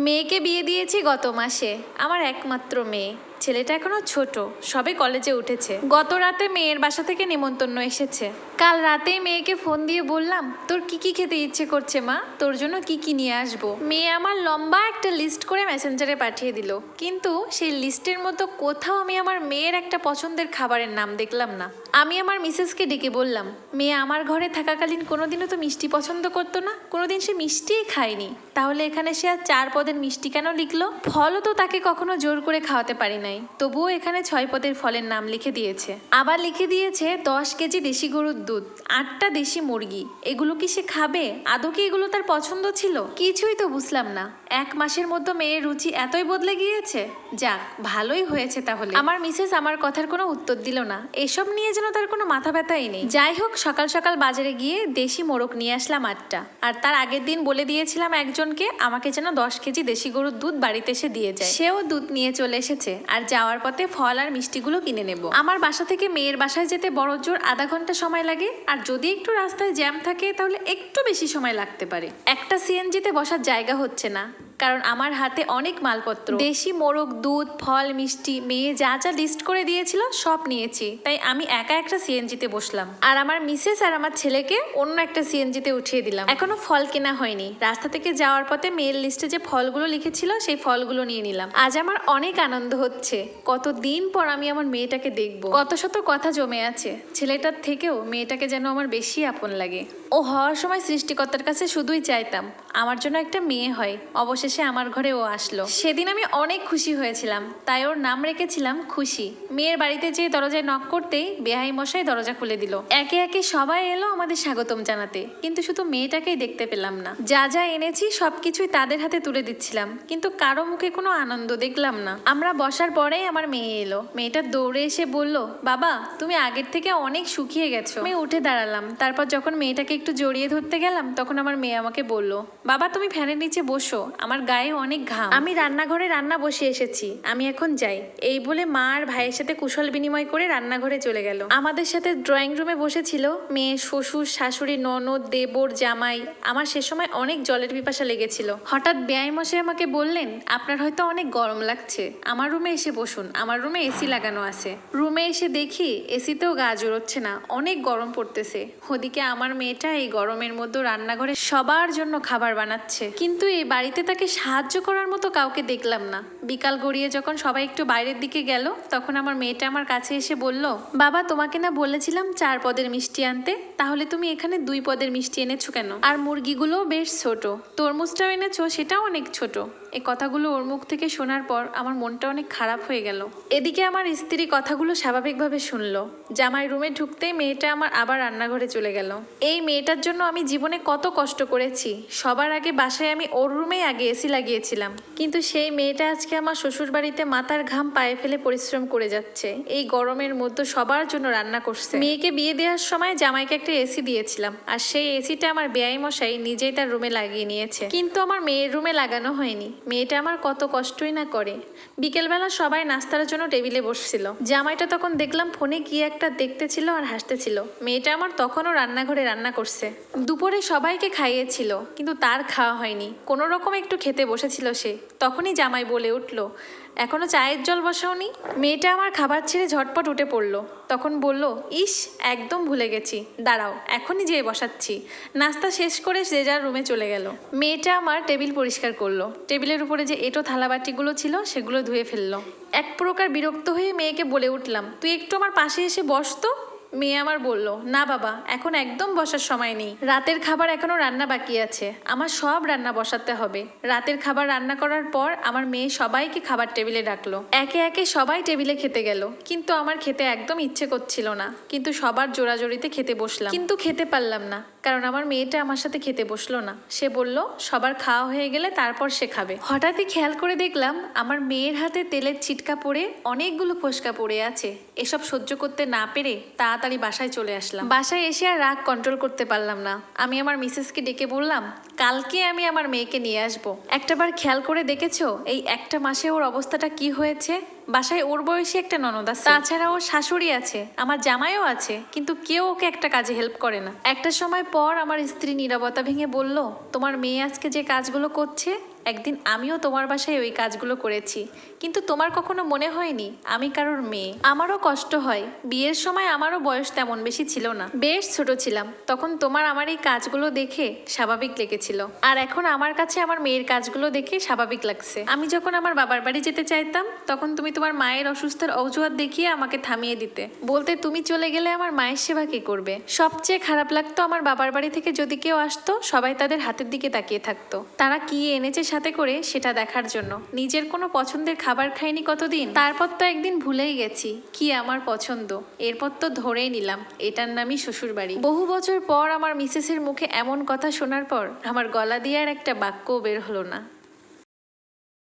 মেয়েকে বিয়ে দিয়েছি গত মাসে আমার একমাত্র মেয়ে। ছেলেটা এখনও ছোট, সবে কলেজে উঠেছে। গত রাতে মেয়ের বাসা থেকে নেমন্তন্ন এসেছে। কাল রাতেই মেয়েকে ফোন দিয়ে বললাম, তোর কি কি খেতে ইচ্ছে করছে মা? তোর জন্য কি কি নিয়ে আসব? মেয়ে আমার লম্বা একটা লিস্ট করে মেসেঞ্জারে পাঠিয়ে দিল। কিন্তু সেই লিস্টের মতো কোথাও আমি আমার মেয়ের একটা পছন্দের খাবারের নাম দেখলাম না। আমি আমার মিসেসকে ডেকে বললাম, মেয়ে, আমার ঘরে থাকাকালীন কোনোদিনও তো মিষ্টি পছন্দ করতো না। কোনোদিন সে মিষ্টিই খায়নি। তাহলে এখানে সে আর চার পদের মিষ্টি কেন লিখলো? ফলও তো তাকে কখনো জোর করে খাওয়াতে পারি নাই। তবুও এখানে ছয় পদের ফলের নাম লিখে দিয়েছে। আবার লিখে দিয়েছে, দশ কেজি দেশি গরুর দুধ, আটটা দেশি মুরগি। এগুলো কি সে খাবে? আদৌ কি এগুলো তার পছন্দ ছিল? কিছুই তো বুঝলাম না। এক মাসের মধ্যে মেয়ের রুচি এতই বদলে গিয়েছে? যাক, ভালোই হয়েছে তাহলে। আমার মিসেস আমার কথার কোনো উত্তর দিল না। এসব নিয়ে যেন তার কোনো মাথা ব্যথাই নেই। যাই হোক, সকাল সকাল বাজারে গিয়ে দেশি মোরগ নিয়ে আসলাম আটটা। আর তার আগের দিন বলে দিয়েছিলাম একজনকে, আমাকে যেন দশ কেজি দেশি গরুর দুধ বাড়িতে এসে দিয়ে যায়। সেও দুধ নিয়ে চলে এসেছে। আর যাওয়ার পথে ফল আর মিষ্টিগুলো কিনে নেব। আমার বাসা থেকে মেয়ের বাসায় যেতে বড় জোর আধা ঘণ্টা সময় লাগে, আর যদি একটু রাস্তায় জ্যাম থাকে তাহলে একটু বেশি সময় লাগতে পারে। একটা সিএনজিতে বসার জায়গা হচ্ছে না। কারণ আমার হাতে অনেক মালপত্র। দেশি মোরগ, দুধ, ফল, মিষ্টি, মেয়ে যা যা লিস্ট করে দিয়েছিল সব নিয়েছি। তাই আমি একা একটা সিএনজিতে বসলাম। আর আমার মিসেস আর আমার ছেলেকে অন্য একটা সিএনজিতে উঠিয়ে দিলাম। এখনও ফল কেনা হয়নি। রাস্তা থেকে যাওয়ার পথে মেয়ের লিস্টে যে ফলগুলো লিখেছিল সেই ফলগুলো নিয়ে নিলাম। আজ আমার অনেক আনন্দ হচ্ছে। কত দিন পর আমি আমার মেয়েটাকে দেখব। কত শত কথা জমে আছে। ছেলেটার থেকেও মেয়েটাকে যেন আমার বেশি আপন লাগে। ও হওয়ার সময় সৃষ্টিকর্তার কাছে শুধুই চাইতাম। আমার জন্য একটা মেয়ে হয়। অবশেষে আমার ঘরে ও আসলো। সেদিন আমি অনেক খুশি হয়েছিলাম, তাই ওর নাম রেখেছিলাম খুশি। মেয়ের বাড়িতে যেয়ে দরজায় নক করতেই বেহাই মশাই দরজা খুলে দিল। একে একে সবাই এলো আমাদের স্বাগতম জানাতে, কিন্তু শুধু মেয়েটাকেই দেখতে পেলাম না। যা যা এনেছি সবকিছুই তাদের হাতে তুলে দিচ্ছিলাম, কিন্তু কারও মুখে কোনো আনন্দ দেখলাম না। আমরা বসার পরেই আমার মেয়ে এলো। মেয়েটা দৌড়ে এসে বলল, বাবা, তুমি আগের থেকে অনেক শুকিয়ে গেছো। আমি উঠে দাঁড়ালাম। তারপর যখন মেয়েটাকে একটু জড়িয়ে ধরতে গেলাম, তখন আমার মেয়ে আমাকে বলল বাবা, তুমি ফ্যানের নিচে বসো। আমার গায়ে অনেক ঘাম। আমি রান্নাঘরে রান্না বসে এসেছি। আমি এখন যাই। এই বলে মা আর ভাইয়ের সাথে কুশল বিনিময় করে রান্নাঘরে চলে গেল। আমাদের সাথে ড্রয়িং রুমে বসেছিল মেয়ে, শ্বশুর, শাশুড়ি, ননদ, দেবর, জামাই। আমার সে সময় অনেক জলের পিপাসা লেগেছিল। হঠাৎ ব্যয় মশাই আমাকে বললেন, আপনার হয়তো অনেক গরম লাগছে। আমার রুমে এসে বসুন। আমার রুমে এসি লাগানো আছে। রুমে এসে দেখি এসিতেও গা জোরোচ্ছে না। অনেক গরম পড়তেছে। ওদিকে আমার মেয়েটা এই গরমের মধ্যে রান্নাঘরে সবার জন্য খাবার বানাচ্ছে। কিন্তু এই বাড়িতে তাকে সাহায্য করার মতো কাউকে দেখলাম না। বিকাল গড়িয়ে যখন সবাই একটু বাইরের দিকে গেল, তখন আমার মেয়েটা আমার কাছে এসে বলল, বাবা, তোমাকে না বলেছিলাম চার পদের মিষ্টি আনতে? তাহলে তুমি এখানে দুই পদের মিষ্টি এনেছো কেন? আর মুরগিগুলোও বেশ ছোট। তরমুজটাও এনেছো, সেটাও অনেক ছোট। এই কথাগুলো ওর মুখ থেকে শোনার পর আমার মনটা অনেক খারাপ হয়ে গেল। এদিকে আমার স্ত্রী কথাগুলো স্বাভাবিকভাবে শুনলো জামাই রুমে ঢুকতেই মেয়েটা আমার আবার রান্নাঘরে চলে গেল। এই মেয়েটার জন্য আমি জীবনে কত কষ্ট করেছি। সবার আগে বাসায় আমি ওর রুমেই আগে এসি লাগিয়েছিলাম। কিন্তু সেই মেয়েটা আজকে আমার শ্বশুর বাড়িতে মাথার ঘাম পায়ে ফেলে পরিশ্রম করে যাচ্ছে। এই গরমের মধ্যে সবার জন্য রান্না করছে। মেয়েকে বিয়ে দেওয়ার সময় জামাইকে একটা এসি দিয়েছিলাম আর সেই এসিটা আমার বেআই মশাই নিজেই তার রুমে লাগিয়ে নিয়েছে। কিন্তু আমার মেয়ের রুমে লাগানো হয়নি। মেয়েটা আমার কত কষ্টই না করে। বিকেলবেলা সবাই নাস্তার জন্য টেবিলে বসছিল। জামাইটা তখন দেখলাম ফোনে কি একটা দেখতেছিল আর হাসতেছিল। মেয়েটা আমার তখনও রান্নাঘরে রান্না করছে। দুপুরে সবাইকে খাইয়েছিল, কিন্তু তার খাওয়া হয়নি। কোনো রকম একটু খেতে বসেছিল সে। তখনই জামাই বলে উঠল, এখনও চায়ের জল বসাওনি? মেয়েটা আমার খাবার ছেড়ে ঝটপট উঠে পড়ল। তখন বলল, ইস, একদম ভুলে গেছি। দাঁড়াও, এখনই যেয়ে বসাচ্ছি। নাস্তা শেষ করে যে যার রুমে চলে গেল। মেয়েটা আমার টেবিল পরিষ্কার করল। টেবিলের উপরে যে এটো থালাবাটিগুলো ছিল, সেগুলো ধুয়ে ফেলল। এক প্রকার বিরক্ত হয়ে মেয়েকে বলে উঠলাম, তুই একটু আমার পাশে এসে বস তো। মেয়ে আমার বলল, না বাবা, এখন একদম বসার সময় নেই। রাতের খাবার এখনও রান্না বাকি আছে। আমার সব রান্না বসাতে হবে। রাতের খাবার রান্না করার পর আমার মেয়ে সবাইকে খাবার টেবিলে ডাকলো। একে একে সবাই টেবিলে খেতে গেল। কিন্তু আমার খেতে একদম ইচ্ছে করছিল না। কিন্তু সবার জোরাজোরিতে খেতে বসলাম। কিন্তু খেতে পারলাম না, কারণ আমার মেয়েটা আমার সাথে খেতে বসল না। সে বলল, সবার খাওয়া হয়ে গেলে তারপর সে খাবে। হঠাৎই খেয়াল করে দেখলাম, আমার মেয়ের হাতে তেলের ছিটকা পড়ে অনেকগুলো ফোসকা পড়ে আছে। এসব সহ্য করতে না পেরে তাড়াতাড়ি বাসায় চলে আসলাম। বাসায় এসে আর রাগ কন্ট্রোল করতে পারলাম না। আমি আমার মিসেসকে ডেকে বললাম, কালকে আমি আমার মেয়েকে নিয়ে আসব। একটাবার খেয়াল করে দেখেছ? এই একটা মাসে ওর অবস্থাটা কি হয়েছে? বাসায় ওর বয়সী একটা ননদ আছে। তাছাড়া ওর শাশুড়ি আছে, আমার জামাইও আছে, কিন্তু কেউ ওকে একটা কাজে হেল্প করে না। একটা সময় পর আমার স্ত্রী নীরবতা ভেঙে বলল, তোমার মেয়ে আজকে যে কাজগুলো করছে একদিন আমিও তোমার বাসায় ওই কাজগুলো করেছি। কিন্তু তোমার কখনো মনে হয়নি আমি কারোর মেয়ে। আমারও কষ্ট হয়। বিয়ের সময় আমারও বয়স তেমন বেশি ছিল না। বেশ ছোট ছিলাম। তখন তোমার আমার এই কাজগুলো দেখে স্বাভাবিক লেগেছিল। আর এখন আমার কাছে আমার মেয়ের কাজগুলো দেখে স্বাভাবিক লাগছে। আমি যখন আমার বাবার বাড়ি যেতে চাইতাম, তখন তুমি তোমার মায়ের অসুস্থতার অজুহাত দেখিয়ে আমাকে থামিয়ে দিতে। বলতে তুমি চলে গেলে আমার মায়ের সেবা কে করবে? সবচেয়ে খারাপ লাগতো আমার বাবার বাড়ি থেকে যদি কেউ আসতো, সবাই তাদের হাতের দিকে তাকিয়ে থাকতো। তারা কি এনেছে সাথে করে সেটা দেখার জন্য। নিজের কোনো পছন্দের খাবার খাইনি কতদিন? তারপর তো একদিন ভুলেই গেছি, কি আমার পছন্দ? এরপর তো ধরেই নিলাম, এটার নামই শ্বশুর বাড়ি বহু বছর পর আমার মিসেসের মুখে এমন কথা শোনার পর আমার গলা দিয়ে আর একটা বাক্যও বের হলো না।